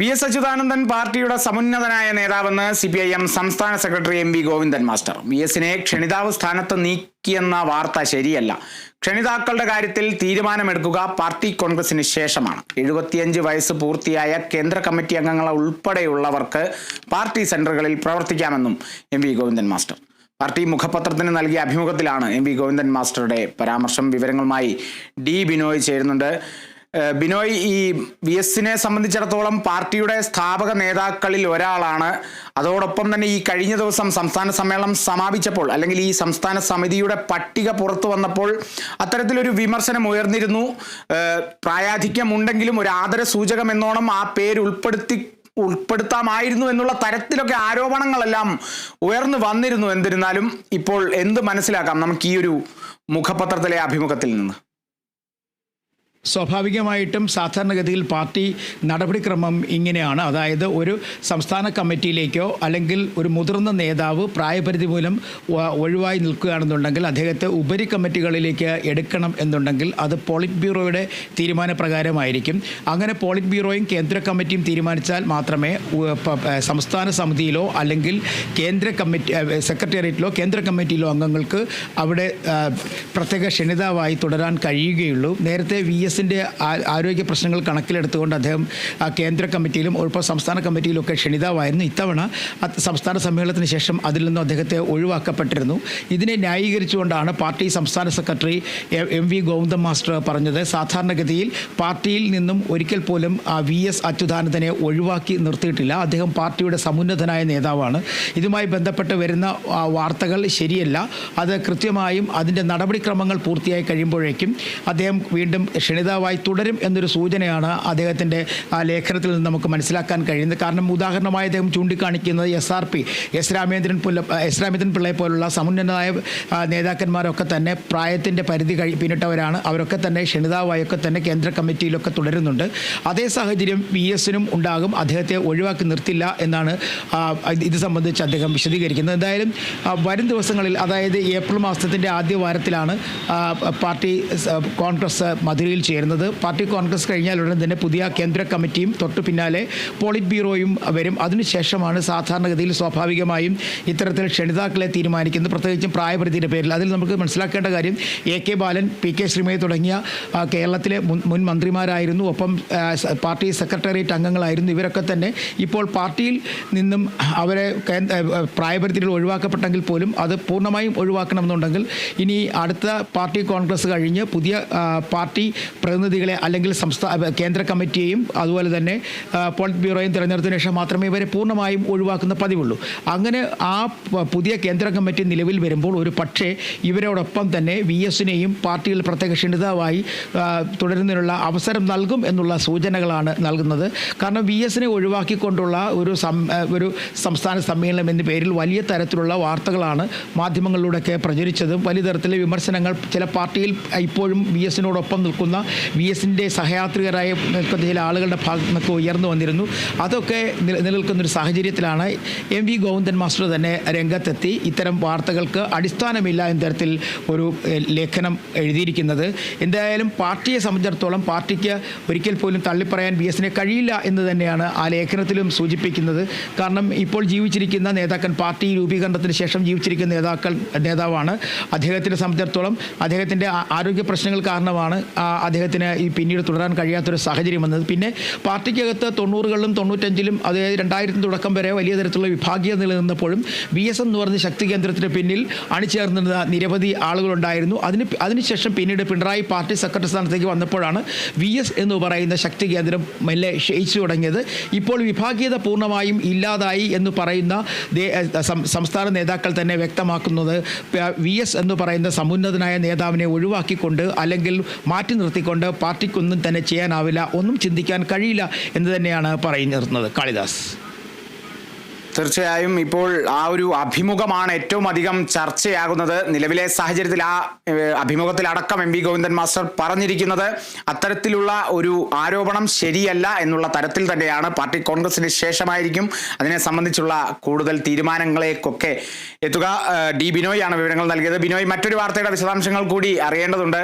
V S Achuthanandan പാർട്ടിയുടെ സമുന്നതനായ നേതാവെന്ന് സി പി ഐ എം സംസ്ഥാന secretary M V Govindan master. V എസിനെ ക്ഷണിതാവ് സ്ഥാനത്ത് നീക്കിയെന്ന വാർത്ത ശരിയല്ല. ക്ഷണിതാക്കളുടെ കാര്യത്തിൽ തീരുമാനമെടുക്കുക പാർട്ടി കോൺഗ്രസിന് ശേഷമാണ്. എഴുപത്തിയഞ്ച് വയസ്സ് പൂർത്തിയായ കേന്ദ്ര കമ്മിറ്റി അംഗങ്ങളെ ഉൾപ്പെടെയുള്ളവർക്ക് പാർട്ടി സെന്ററുകളിൽ പ്രവർത്തിക്കാമെന്നും M V Govindan master. Party മുഖപത്രത്തിന് നൽകിയ അഭിമുഖത്തിലാണ് എം വി ഗോവിന്ദൻ മാസ്റ്ററുടെ പരാമർശം. വിവരങ്ങളുമായി ഡി ബിനോയ് ചേരുന്നുണ്ട്. ബിനോയ് ഈ വി എസിനെ സംബന്ധിച്ചിടത്തോളം പാർട്ടിയുടെ സ്ഥാപക നേതാക്കളിൽ ഒരാളാണ്. അതോടൊപ്പം തന്നെ ഈ കഴിഞ്ഞ ദിവസം സംസ്ഥാന സമ്മേളനം സമാപിച്ചപ്പോൾ അല്ലെങ്കിൽ ഈ സംസ്ഥാന സമിതിയുടെ പട്ടിക പുറത്തു വന്നപ്പോൾ അത്തരത്തിലൊരു വിമർശനം ഉയർന്നിരുന്നു. പ്രായാധിക്യമുണ്ടെങ്കിലും ഒരു ആദര സൂചകം എന്നോണം ആ പേര് ഉൾപ്പെടുത്തി ഉൾപ്പെടുത്താമായിരുന്നു എന്നുള്ള തരത്തിലൊക്കെ ആരോപണങ്ങളെല്ലാം ഉയർന്നു വന്നിരുന്നു. എന്നിരുന്നാലും ഇപ്പോൾ എന്ത് മനസ്സിലാക്കാം? നമുക്ക് ഈ ഒരു മുഖപത്രത്തിലെ അഭിമുഖത്തിൽ നിന്ന്. സ്വാഭാവികമായിട്ടും സാധാരണഗതിയിൽ പാർട്ടി നടപടിക്രമം ഇങ്ങനെയാണ്. അതായത് ഒരു സംസ്ഥാന കമ്മിറ്റിയിലേക്കോ അല്ലെങ്കിൽ ഒരു മുതിർന്ന നേതാവ് പ്രായപരിധി മൂലം ഒഴിവായി നിൽക്കുകയാണെന്നുണ്ടെങ്കിൽ അദ്ദേഹത്തെ ഉപരി കമ്മിറ്റികളിലേക്ക് എടുക്കണം എന്നുണ്ടെങ്കിൽ അത് പോളിറ്റ് ബ്യൂറോയുടെ തീരുമാനപ്രകാരമായിരിക്കും അങ്ങനെ പോളിറ്റ് ബ്യൂറോയും കേന്ദ്ര കമ്മിറ്റിയും തീരുമാനിച്ചാൽ മാത്രമേ സംസ്ഥാന സമിതിയിലോ അല്ലെങ്കിൽ കേന്ദ്ര കമ്മിറ്റി സെക്രട്ടേറിയറ്റിലോ കേന്ദ്ര കമ്മിറ്റിയിലോ അംഗങ്ങൾക്ക് അവിടെ പ്രത്യേക ക്ഷണിതാവായി തുടരാൻ കഴിയുകയുള്ളൂ. നേരത്തെ വി. എസിന്റെ ആരോഗ്യ പ്രശ്നങ്ങൾ കണക്കിലെടുത്തുകൊണ്ട് അദ്ദേഹം കേന്ദ്ര കമ്മിറ്റിയിലും ഇപ്പോൾ സംസ്ഥാന കമ്മിറ്റിയിലും ഒക്കെ ക്ഷണിതാവായിരുന്നു. ഇത്തവണ സംസ്ഥാന സമ്മേളനത്തിന് ശേഷം അതിൽ നിന്നും അദ്ദേഹത്തെ ഒഴിവാക്കപ്പെട്ടിരുന്നു. ഇതിനെ ന്യായീകരിച്ചുകൊണ്ടാണ് പാർട്ടി സംസ്ഥാന secretary A- V Govinda master പറഞ്ഞത്. സാധാരണഗതിയിൽ പാർട്ടിയിൽ നിന്നും ഒരിക്കൽ പോലും വി എസ് അച്യുതാനന്ദനെ ഒഴിവാക്കി നിർത്തിയിട്ടില്ല. അദ്ദേഹം പാർട്ടിയുടെ സമുന്നതനായ നേതാവാണ്. ഇതുമായി ബന്ധപ്പെട്ട് വരുന്ന വാർത്തകൾ ശരിയല്ല. അത് കൃത്യമായും അതിന്റെ നടപടിക്രമങ്ങൾ പൂർത്തിയായി കഴിയുമ്പോഴേക്കും അദ്ദേഹം വീണ്ടും ക്ഷണിതാവായി തുടരും എന്നൊരു സൂചനയാണ് അദ്ദേഹത്തിന്റെ ആ ലേഖനത്തിൽ നിന്ന് നമുക്ക് മനസ്സിലാക്കാൻ കഴിയുന്നത്. കാരണം ഉദാഹരണമായി അദ്ദേഹം ചൂണ്ടിക്കാണിക്കുന്നത് S R P S Ramendran പുല്ല S Ramendran പിള്ളയെ പോലുള്ള സമുന്നതനായ നേതാക്കന്മാരൊക്കെ തന്നെ പ്രായത്തിന്റെ പരിധി കഴി പിന്നിട്ടവരാണ്. അവരൊക്കെ തന്നെ ക്ഷണിതാവായൊക്കെ തന്നെ കേന്ദ്ര കമ്മിറ്റിയിലൊക്കെ തുടരുന്നുണ്ട്. അതേ സാഹചര്യം വി എസിനും ഉണ്ടാകും. അദ്ദേഹത്തെ ഒഴിവാക്കി നിർത്തില്ല എന്നാണ് ഇത് സംബന്ധിച്ച് അദ്ദേഹം വിശദീകരിക്കുന്നത്. എന്തായാലും വരും ദിവസങ്ങളിൽ അതായത് ഏപ്രിൽ മാസത്തിന്റെ ആദ്യ വാരത്തിലാണ് പാർട്ടി കോൺഗ്രസ് മധുരയിൽ ചേരുന്നത്. പാർട്ടി കോൺഗ്രസ് കഴിഞ്ഞാൽ ഉടൻ തന്നെ പുതിയ കേന്ദ്ര കമ്മിറ്റിയും തൊട്ടു പിന്നാലെ പോളിറ്റ് ബ്യൂറോയും വരും. അതിനുശേഷമാണ് സാധാരണഗതിയിൽ സ്വാഭാവികമായും ഇത്തരത്തിൽ ക്ഷണിതാക്കളെ തീരുമാനിക്കുന്നത്. പ്രത്യേകിച്ചും പ്രായപരിധിയുടെ പേരിൽ. അതിൽ നമുക്ക് മനസ്സിലാക്കേണ്ട കാര്യം A K Balan P K ശ്രീമയെ തുടങ്ങിയ കേരളത്തിലെ മുൻ മന്ത്രിമാരായിരുന്നു. ഒപ്പം പാർട്ടി സെക്രട്ടേറിയറ്റ് അംഗങ്ങളായിരുന്നു. ഇവരൊക്കെ തന്നെ ഇപ്പോൾ പാർട്ടിയിൽ നിന്നും അവരെ പ്രായപരിധിയിൽ ഒഴിവാക്കപ്പെട്ടെങ്കിൽ പോലും അത് പൂർണമായും ഒഴിവാക്കണമെന്നുണ്ടെങ്കിൽ ഇനി അടുത്ത പാർട്ടി കോൺഗ്രസ് കഴിഞ്ഞ് പുതിയ പാർട്ടി പ്രതിനിധികളെ അല്ലെങ്കിൽ സംസ്ഥാന കേന്ദ്ര കമ്മിറ്റിയെയും അതുപോലെ തന്നെ പോളിറ്റ് ബ്യൂറോയും തിരഞ്ഞെടുത്തതിനു ശേഷം മാത്രമേ ഇവരെ പൂർണമായും ഒഴിവാക്കുന്ന പതിവുള്ളൂ. അങ്ങനെ ആ പുതിയ കേന്ദ്ര കമ്മിറ്റി നിലവിൽ വരുമ്പോൾ ഒരു പക്ഷേ ഇവരോടൊപ്പം തന്നെ വി എസിനെയും പാർട്ടിയിൽ പ്രത്യേക ക്ഷണിതാവായി തുടരുന്നതിനുള്ള അവസരം നൽകും എന്നുള്ള സൂചനകളാണ് നൽകുന്നത്. കാരണം വി എസിനെ ഒഴിവാക്കിക്കൊണ്ടുള്ള ഒരു ഒരു സംസ്ഥാന സമ്മേളനം എന്ന പേരിൽ വലിയ തരത്തിലുള്ള വാർത്തകളാണ് മാധ്യമങ്ങളിലൂടെയൊക്കെ പ്രചരിച്ചതും. വലിയ തരത്തിലെ വിമർശനങ്ങൾ ചില പാർട്ടിയിൽ ഇപ്പോഴും വി എസിനോടൊപ്പം നിൽക്കുന്ന വി എസിന്റെ സഹയാത്രികരായ ചില ആളുകളുടെ ഭാഗത്തു നിന്നൊക്കെ ഉയർന്നു വന്നിരുന്നു. അതൊക്കെ നിലനിൽക്കുന്നൊരു സാഹചര്യത്തിലാണ് എം വി ഗോവിന്ദൻ മാസ്റ്റർ തന്നെ രംഗത്തെത്തി. ഇത്തരം വാർത്തകൾക്ക് അടിസ്ഥാനമില്ല എന്ന തരത്തിൽ ഒരു ലേഖനം എഴുതിയിരിക്കുന്നത്. എന്തായാലും പാർട്ടിയെ സംബന്ധിച്ചിടത്തോളം പാർട്ടിക്ക് ഒരിക്കൽ പോലും തള്ളിപ്പറയാൻ വി എസിനെ കഴിയില്ല എന്ന് തന്നെയാണ് ആ ലേഖനത്തിലും സൂചിപ്പിക്കുന്നത്. കാരണം ഇപ്പോൾ ജീവിച്ചിരിക്കുന്ന നേതാക്കൻ പാർട്ടി രൂപീകരണത്തിന് ശേഷം ജീവിച്ചിരിക്കുന്ന നേതാക്കൾ നേതാവാണ്. അദ്ദേഹത്തിനെ സംബന്ധിച്ചിടത്തോളം അദ്ദേഹത്തിന്റെ ആരോഗ്യ പ്രശ്നങ്ങൾ കാരണമാണ് ആ, അദ്ദേഹത്തിന് ഈ പിന്നീട് തുടരാൻ കഴിയാത്തൊരു സാഹചര്യം വന്നത്. പിന്നെ പാർട്ടിക്കകത്ത് തൊണ്ണൂറുകളിലും തൊണ്ണൂറ്റഞ്ചിലും അതായത് രണ്ടായിരത്തിന് തുടക്കം വരെ വലിയ തരത്തിലുള്ള വിഭാഗീയത നിലനിന്നപ്പോഴും വി എസ് എന്ന് പറഞ്ഞ ശക്തി കേന്ദ്രത്തിന് പിന്നിൽ അണിചേർന്നിരുന്ന നിരവധി ആളുകളുണ്ടായിരുന്നു. അതിന് അതിനുശേഷം പിന്നീട് പിണറായി പാർട്ടി സെക്രട്ടറി സ്ഥാനത്തേക്ക് വന്നപ്പോഴാണ് വി എസ് എന്ന് പറയുന്ന ശക്തി കേന്ദ്രം മെല്ലെ ക്ഷയിച്ചു തുടങ്ങിയത്. ഇപ്പോൾ വിഭാഗീയത പൂർണമായും ഇല്ലാതായി എന്ന് പറയുന്ന സംസ്ഥാന നേതാക്കൾ തന്നെ വ്യക്തമാക്കുന്നത്. വി എസ് എന്ന് പറയുന്ന സമുന്നതനായ നേതാവിനെ ഒഴിവാക്കിക്കൊണ്ട് അല്ലെങ്കിൽ മാറ്റി നിർത്തിക്കൊണ്ട് പാർട്ടിക്കൊന്നും തന്നെ ചെയ്യാനാവില്ല ഒന്നും ചിന്തിക്കാൻ കഴിയില്ല എന്ന് തന്നെയാണ് പറയുന്നത് കാളിദാസ്. തീർച്ചയായും ഇപ്പോൾ ആ ഒരു അഭിമുഖമാണ് ഏറ്റവും അധികം ചർച്ചയാകുന്നത്. നിലവിലെ സാഹചര്യത്തിൽ ആ അഭിമുഖത്തിലടക്കം എം വി ഗോവിന്ദൻ മാസ്റ്റർ പറഞ്ഞിരിക്കുന്നത് അത്തരത്തിലുള്ള ഒരു ആരോപണം ശരിയല്ല എന്നുള്ള തരത്തിൽ തന്നെയാണ്. പാർട്ടി കോൺഗ്രസിന് ശേഷമായിരിക്കും അതിനെ സംബന്ധിച്ചുള്ള കൂടുതൽ തീരുമാനങ്ങളേക്കൊക്കെ എത്തുക. ഡി ബിനോയ് ആണ് വിവരങ്ങൾ നൽകിയത്. ബിനോയ് മറ്റൊരു വാർത്തയുടെ വിശദാംശങ്ങൾ കൂടി അറിയേണ്ടതുണ്ട്.